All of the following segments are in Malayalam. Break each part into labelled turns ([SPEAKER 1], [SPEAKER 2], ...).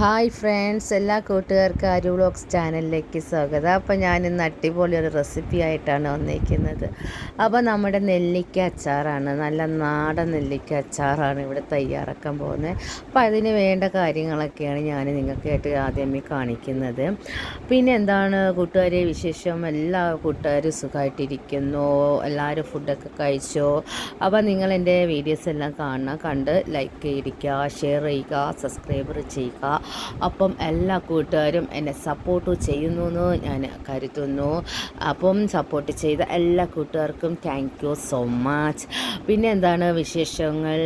[SPEAKER 1] ഹായ് ഫ്രണ്ട്സ് എല്ലാ കൂട്ടുകാർക്കും അരു വ്ളോഗ്സ് ചാനലിലേക്ക് സ്വാഗതം. അപ്പോൾ ഞാനിന്ന് അടിപൊളി ഒരു റെസിപ്പി ആയിട്ടാണ് വന്നിരിക്കുന്നത്. അപ്പോൾ നമ്മുടെ നെല്ലിക്ക അച്ചാറാണ്. നല്ല നാടൻ നെല്ലിക്ക അച്ചാറാണ് ഇവിടെ തയ്യാറാക്കാൻ പോകുന്നത്. അപ്പോൾ അതിന് വേണ്ട കാര്യങ്ങളൊക്കെയാണ് ഞാൻ നിങ്ങൾക്കായിട്ട് ആദ്യമേ കാണിക്കുന്നത്. പിന്നെ എന്താണ് കൂട്ടുകാരെ വിശേഷം? എല്ലാ കൂട്ടുകാരും സുഖമായിട്ടിരിക്കുന്നു. എല്ലാവരും ഫുഡൊക്കെ കഴിച്ചോ? അപ്പോൾ നിങ്ങൾ എന്റെ വീഡിയോസ് എല്ലാം കാണുക. കണ്ട് ലൈക്ക് ചെയ്തിരിക്കുക ഷെയർ ചെയ്യുക സബ്സ്ക്രൈബർ ചെയ്യുക. അപ്പം എല്ലാ കൂട്ടുകാരും എന്നെ സപ്പോർട്ട് ചെയ്യുന്നു എന്ന് ഞാൻ കരുതുന്നു. അപ്പം സപ്പോർട്ട് ചെയ്ത എല്ലാ കൂട്ടുകാർക്കും താങ്ക് യു സോ മച്ച് പിന്നെ എന്താണ് വിശേഷങ്ങൾ?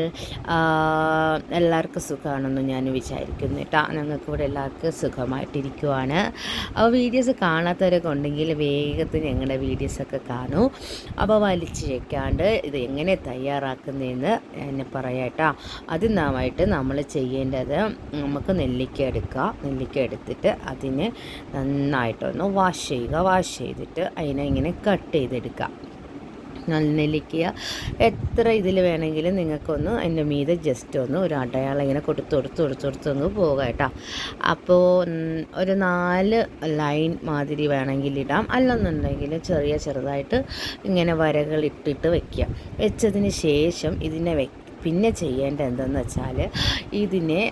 [SPEAKER 1] എല്ലാവർക്കും സുഖമാണെന്ന് ഞാൻ വിചാരിക്കുന്നു കേട്ടോ. ഞങ്ങൾക്ക് ഇവിടെ എല്ലാവർക്കും സുഖമായിട്ടിരിക്കുവാണ്. അപ്പോൾ വീഡിയോസ് കാണാത്തവരൊക്കെ ഉണ്ടെങ്കിൽ വേഗത്തിൽ ഞങ്ങളുടെ വീഡിയോസൊക്കെ കാണൂ. അപ്പോൾ വലിച്ചു വെക്കാണ്ട് ഇത് എങ്ങനെ തയ്യാറാക്കുന്നതെന്ന് എന്നെ പറയാം കേട്ടോ. അതിനായിട്ട് നമ്മൾ ചെയ്യേണ്ടത് നമുക്ക് നെല്ലിക്ക എടുക്കുക. നെല്ലിക്ക എടുത്തിട്ട് അതിനെ നന്നായിട്ടൊന്ന് വാഷ് ചെയ്യുക. വാഷ് ചെയ്തിട്ട് അതിനെ ഇങ്ങനെ കട്ട് ചെയ്തെടുക്കുക. നല്ല നെല്ലിക്ക എത്ര ഇതിൽ വേണമെങ്കിലും നിങ്ങൾക്കൊന്ന് എന്റെ മീതെ ജസ്റ്റ് ഒന്ന് ഒരു അടയാളം ഇങ്ങനെ കൊടുത്ത് കൊടുത്ത് കൊടുത്ത് കൊടുത്ത് അങ്ങ് പോകാം കേട്ടോ. അപ്പോൾ ഒരു നാല് ലൈൻ മാതിരി വേണമെങ്കിൽ ഇടാം. അല്ലെന്നുണ്ടെങ്കിൽ ചെറിയ ചെറുതായിട്ട് ഇങ്ങനെ വരകൾ ഇട്ടിട്ട് വെക്കുക. വെച്ചതിന് ശേഷം ഇതിനെ വെ പിന്നെ ചെയ്യേണ്ട എന്തെന്ന് വെച്ചാൽ ഇതിനെ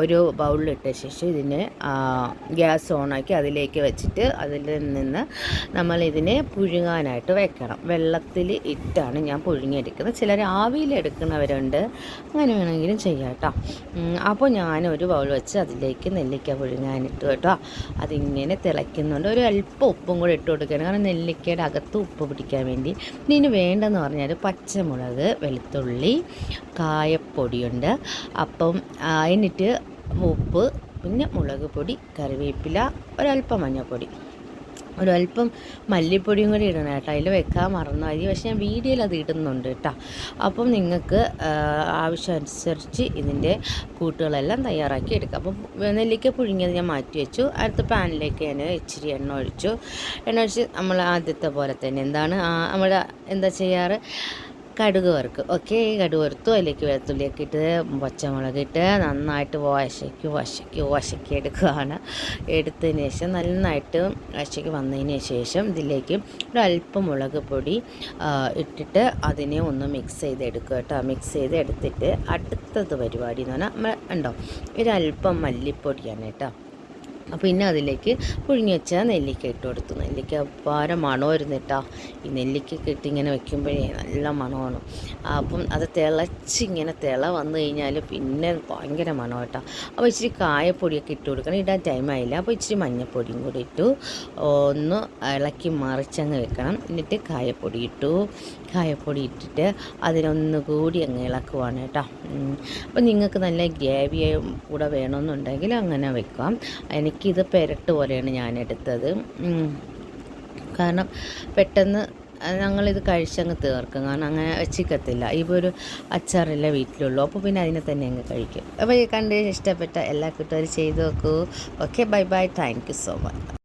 [SPEAKER 1] ഒരു ബൗളിലിട്ട ശേഷം ഇതിനെ ഗ്യാസ് ഓണാക്കി അതിലേക്ക് വെച്ചിട്ട് അതിൽ നിന്ന് നമ്മൾ ഇതിനെ പുഴുങ്ങാനായിട്ട് വെക്കണം. വെള്ളത്തിൽ ഇട്ടാണ് ഞാൻ പുഴുങ്ങിയെടുക്കുന്നത്. ചിലർ ആവിയിൽ എടുക്കുന്നവരുണ്ട്. അങ്ങനെ വേണമെങ്കിലും ചെയ്യാം കേട്ടോ. അപ്പോൾ ഞാൻ ഒരു ബൗൾ വെച്ച് അതിലേക്ക് നെല്ലിക്ക പുഴുങ്ങാനിട്ട് കേട്ടോ. അതിങ്ങനെ തിളയ്ക്കുന്നുണ്ട്. ഒരു അല്പം ഉപ്പും കൂടെ ഇട്ട് കൊടുക്കണം. കാരണം നെല്ലിക്കയുടെ അകത്ത് ഉപ്പ് പിടിക്കാൻ വേണ്ടി. ഇതിന് വേണ്ടെന്ന് പറഞ്ഞാൽ പച്ചമുളക് വെളുത്തുള്ളി കായപ്പൊടിയുണ്ട്. അപ്പം എന്നിട്ട് ഉപ്പ് പിന്നെ മുളക് പൊടി കറിവേപ്പില ഒരല്പം മഞ്ഞൾപ്പൊടി. ഒരല്പം മല്ലിപ്പൊടിയും കൂടി ഇടണം കേട്ടോ. അതിൽ വെക്കാൻ മറന്നായി പക്ഷെ ഞാൻ വീഡിയോയിൽ അത് ഇടുന്നുണ്ട് കേട്ടോ. അപ്പം നിങ്ങൾക്ക് ആവശ്യമനുസരിച്ച് ഇതിന്റെ കൂട്ടുകളെല്ലാം തയ്യാറാക്കി എടുക്കാം. അപ്പം നെല്ലിക്ക പുഴുങ്ങിയത് ഞാൻ മാറ്റി വെച്ചു. അടുത്ത പാനിലേക്ക് ഞാൻ ഇച്ചിരി എണ്ണ ഒഴിച്ചു. എണ്ണ ഒഴിച്ച് നമ്മൾ ആദ്യത്തെ പോലെ തന്നെ എന്താണ് നമ്മുടെ എന്താ ചെയ്യാറ്? കടുക് വറുക്കും ഓക്കെ കടുക് വറുത്തു അതിലേക്ക് വെളുത്തുള്ളിയൊക്കെ ഇട്ട് പച്ചമുളക് ഇട്ട് നന്നായിട്ട് വശയ്ക്ക് വശയ്ക്ക് വശക്കി എടുക്കുകയാണ് എടുത്തതിന് ശേഷം നന്നായിട്ട് വശയ്ക്ക് വന്നതിന് ശേഷം ഇതിലേക്ക് ഒരു അല്പം മുളക് പൊടി ഇട്ടിട്ട് അതിനെ ഒന്ന് മിക്സ് ചെയ്തെടുക്കുക കേട്ടോ. മിക്സ് ചെയ്ത് എടുത്തിട്ട് അടുത്തത് പരിപാടി എന്ന് പറഞ്ഞാൽ ഉണ്ടോ ഒരല്പം മല്ലിപ്പൊടിയാണ് കേട്ടോ. പിന്നെ അതിലേക്ക് പുഴുങ്ങി വെച്ച നെല്ലിക്ക ഇട്ട് കൊടുത്തു. നെല്ലിക്ക അപ്പാര മണമായിരുന്നു കേട്ടോ. ഈ നെല്ലിക്ക ഇട്ട് ഇങ്ങനെ വെക്കുമ്പോഴേ നല്ല മണമാണ്. അപ്പം അത് തിളച്ചിങ്ങനെ തിള വന്നു കഴിഞ്ഞാൽ പിന്നെ ഭയങ്കര മണം കേട്ടോ. അപ്പോൾ ഇച്ചിരി കായപ്പൊടിയൊക്കെ ഇട്ട് കൊടുക്കണം. ഇടാൻ ടൈമായില്ല അപ്പോൾ ഇച്ചിരി മഞ്ഞൾപ്പൊടിയും കൂടി ഇട്ടു. ഒന്ന് ഇളക്കി മറിച്ചങ്ങ് വെക്കണം. എന്നിട്ട് കായപ്പൊടി ഇട്ടു. കായപ്പൊടി ഇട്ടിട്ട് അതിനൊന്നുകൂടി അങ്ങ് ഇളക്കുവാണ് കേട്ടോ. അപ്പം നിങ്ങൾക്ക് നല്ല ഗ്രേവിയും കൂടെ വേണമെന്നുണ്ടെങ്കിൽ അങ്ങനെ വെക്കാം. എനിക്കിത് പെരട്ട് പോലെയാണ് ഞാൻ എടുത്തത് കാരണം പെട്ടെന്ന് ഞങ്ങളിത് കഴിച്ചങ്ങ് തീർക്കും. കാരണം അങ്ങനെ വെച്ചിക്കത്തില്ല. ഇപ്പോൾ ഒരു അച്ചാറില്ല വീട്ടിലുള്ളൂ. അപ്പോൾ പിന്നെ അതിനെ തന്നെ അങ്ങ് കഴിക്കും. അപ്പോൾ ഈ കണ്ട് ഇഷ്ടപ്പെട്ട എല്ലാ കൂട്ടുകാരും ചെയ്തു നോക്കൂ. Okay bye bye thank you so much